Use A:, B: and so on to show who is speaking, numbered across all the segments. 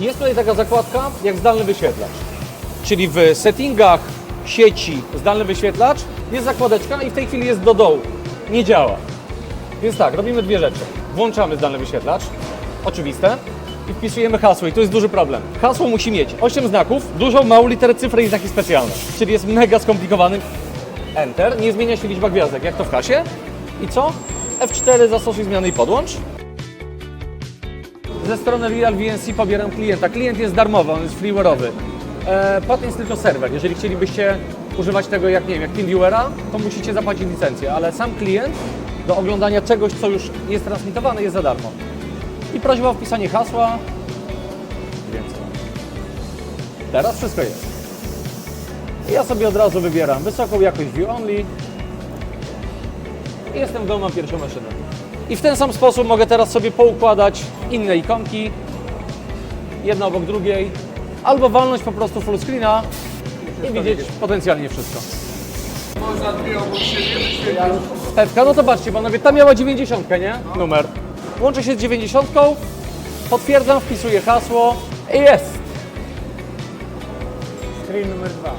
A: Jest tutaj taka zakładka jak zdalny wyświetlacz. Czyli w settingach sieci zdalny wyświetlacz jest zakładeczka i w tej chwili jest do dołu. Nie działa. Więc tak, robimy dwie rzeczy. Włączamy zdalny wyświetlacz, oczywiste, i wpisujemy hasło i to jest duży problem. Hasło musi mieć 8 znaków, dużą, małą literę cyfry i znaki specjalne. Czyli jest mega skomplikowany. Enter, nie zmienia się liczba gwiazdek, jak to w hasie. I co? F4 zastosuj zmiany i podłącz. Ze strony Real VNC pobieram klienta. Klient jest darmowy, on jest freeware'owy. E, potem jest tylko serwer. Jeżeli chcielibyście używać tego jak, nie wiem, jak TeamViewera, to musicie zapłacić licencję, ale sam klient do oglądania czegoś, co już jest transmitowane, jest za darmo. I prośba o wpisanie hasła. Więcej. Teraz wszystko jest. Ja sobie od razu wybieram wysoką jakość View Only. I jestem w domu, pierwszą maszynę. I w ten sam sposób mogę teraz sobie poukładać inne ikonki, jedna obok drugiej, albo walnąć po prostu full screena i widzieć potencjalnie wszystko.
B: Można dwie obok siebie wyświetlić.
A: Stewka, no to patrzcie panowie, ta miała 90, nie? Numer. Łączę się z 90, potwierdzam, wpisuję hasło i jest.
C: Screen numer dwa.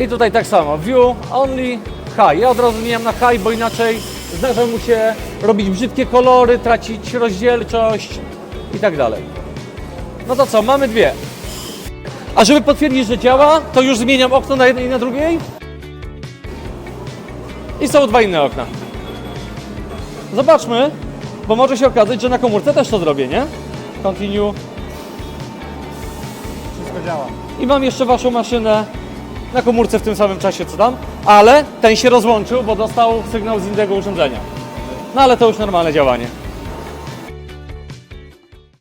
A: I tutaj tak samo, view only high. Ja od razu zmieniam na high, bo inaczej zdarza mu się robić brzydkie kolory, tracić rozdzielczość i tak dalej. No to co, mamy dwie. A żeby potwierdzić, że działa, to już zmieniam okno na jednej i na drugiej. I są dwa inne okna. Zobaczmy, bo może się okazać, że na komórce też to zrobię, nie? Continue.
C: Wszystko działa.
A: I mam jeszcze waszą maszynę na komórce w tym samym czasie co tam, ale ten się rozłączył, bo dostał sygnał z innego urządzenia. No ale to już normalne działanie.